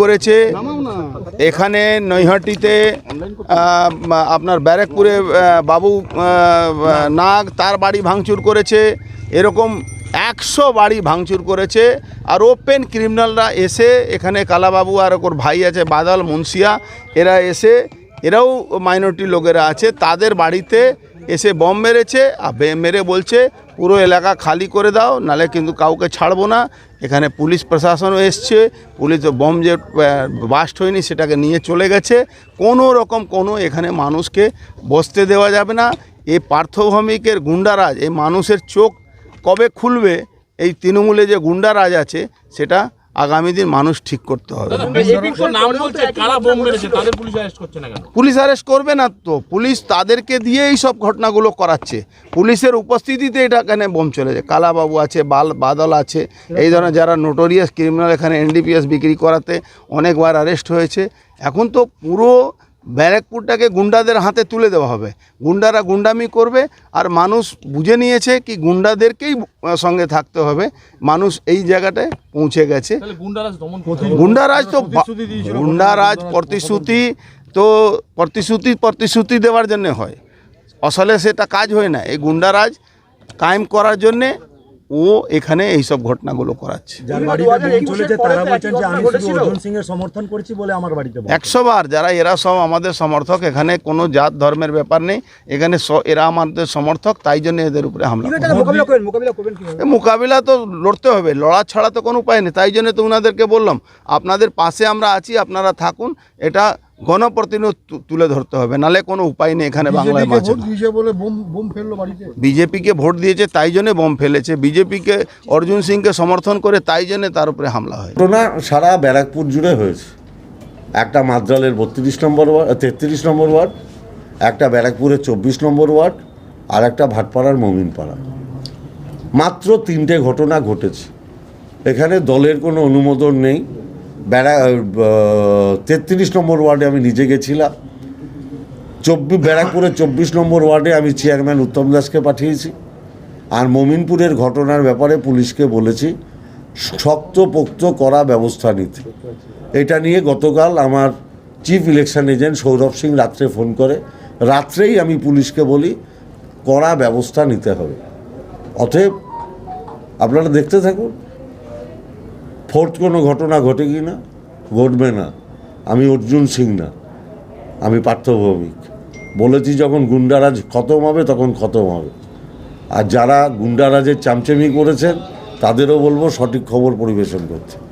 করেছে। এখানে নৈহাটিতে আপনার ব্যারাকপুরে বাবু নাগ তার বাড়ি ভাঙচুর করেছে। এরকম একশো বাড়ি ভাঙচুর করেছে। আর ওপেন ক্রিমিনালরা এসে এখানে কালাবাবু আর ওর ভাই আছে বাদাল মুন্সিয়া এরা এসে এরাও মাইনরিটি লোকেরা আছে তাদের বাড়িতে এসে বম মেরেছে। আর মেরে বলছে পুরো এলাকা খালি করে দাও নালে কিন্তু কাউকে ছাড়বো না। এখানে পুলিশ প্রশাসনও এসছে, পুলিশ বম যে বাস্ট হয়নি সেটাকে নিয়ে চলে গেছে। কোনো রকম কোনো এখানে মানুষকে বসতে দেওয়া যাবে না। এই পার্থভৌমিকের গুন্ডারাজ, এই মানুষের চোখ কবে খুলবে? এই তৃণমূলে যে গুন্ডারাজ আছে, সেটা আগামী দিন মানুষ ঠিক করতে হবে। তো নাম বলছে কারা বোম মেরেছে তাদের পুলিশ অ্যারেস্ট করছে না কেন? পুলিশ অ্যারেস্ট করবে না তো পুলিশ তাদেরকে দিয়ে এই সব ঘটনাগুলো করাচ্ছে। পুলিশের উপস্থিতিতে এটা এখানে বোম যায়? কালাবাবু আছে বাল বাদল আছে এই ধরনের যারা নোটোরিয়াস ক্রিমিনাল এখানে এনডিপিএস বিক্রি করাতে অনেকবার অ্যারেস্ট হয়েছে। এখন তো পুরো ব্যারাকপুরটাকে গুন্ডাদের হাতে তুলে দেওয়া হবে। গুন্ডারা গুন্ডামি করবে আর মানুষ বুঝে নিয়েছে কি গুন্ডাদেরকেই সঙ্গে থাকতে হবে। মানুষ এই জায়গাটায় পৌঁছে গেছে। গুন্ডারাজ তো গুন্ডারাজ প্রতিশ্রুতি তো প্রতিশ্রুতি প্রতিশ্রুতি দেওয়ার জন্য হয়। আসলে সেটা কাজ হয় না। এই গুন্ডারাজ কায়েম করার জন্যে ও এখানে এইসব ঘটনাগুলো করাচ্ছে। যার বাড়িতে বোম চলেছে তারা বলছেন যে আমি শুধু অর্জুন সিং এর সমর্থন করেছি বলে আমার বাড়িতে বোম। একশো বার যারা এরা সব আমাদের সমর্থক এখানে কোনো জাত ধর্মের ব্যাপার নেই। এখানে স- এরা আমাদের সমর্থক তাই জন্য এদের উপরে হামলা মোকাবিলা তো লড়তে হবে লড়া ছাড়া তো কোনো উপায় নেই। তাই জন্য তো ওনাদেরকে বললাম আপনাদের পাশে আমরা আছি আপনারা থাকুন এটা গণপ্রতিনিধি তুলে ধরতে হবে নালে কোনো উপায় নেই এখানে বাংলায় বাড়িতে? বিজেপিকে ভোট দিয়েছে তাই জন্য বোম ফেলেছে। বিজেপিকে অর্জুন সিংকে সমর্থন করে তাই জন্য তার উপরে হামলা হয়। ঘটনা সারা ব্যারাকপুর জুড়ে হয়েছে। একটা মাদ্রালের বত্রিশ নম্বর ওয়ার্ড তেত্রিশ নম্বর ওয়ার্ড একটা ব্যারাকপুরের চব্বিশ নম্বর ওয়ার্ড আর একটা ভাটপাড়ার মমিনপাড়া। মাত্র তিনটে ঘটনা ঘটেছে। এখানে দলের কোনো অনুমোদন নেই। ব্যারা তেত্রিশ নম্বর ওয়ার্ডে আমি নিজে গেছিলাম। চব্বিশ ব্যারাকপুরের চব্বিশ নম্বর ওয়ার্ডে আমি চেয়ারম্যান উত্তম দাসকে পাঠিয়েছি। আর মমিনপুরের ঘটনার ব্যাপারে পুলিশকে বলেছি শক্ত পোক্ত করা ব্যবস্থা নিতে। এটা নিয়ে গতকাল আমার chief election agent Sourav Singh রাত্রে ফোন করে, রাত্রেই আমি পুলিশকে বলি কড়া ব্যবস্থা নিতে হবে। অতএব আপনারা দেখতে থাকুন ফোর্থ কোনো ঘটনা ঘটে কি না? ঘটবে না। আমি অর্জুন সিং না। আমি পার্থভৌমিক। বলেছি যখন গুন্ডারাজ খতম হবে, তখন খতম হবে। আর যারা গুন্ডারাজের চামচেমি করেছেন, তাদেরও বলব সঠিক খবর পরিবেশন করতে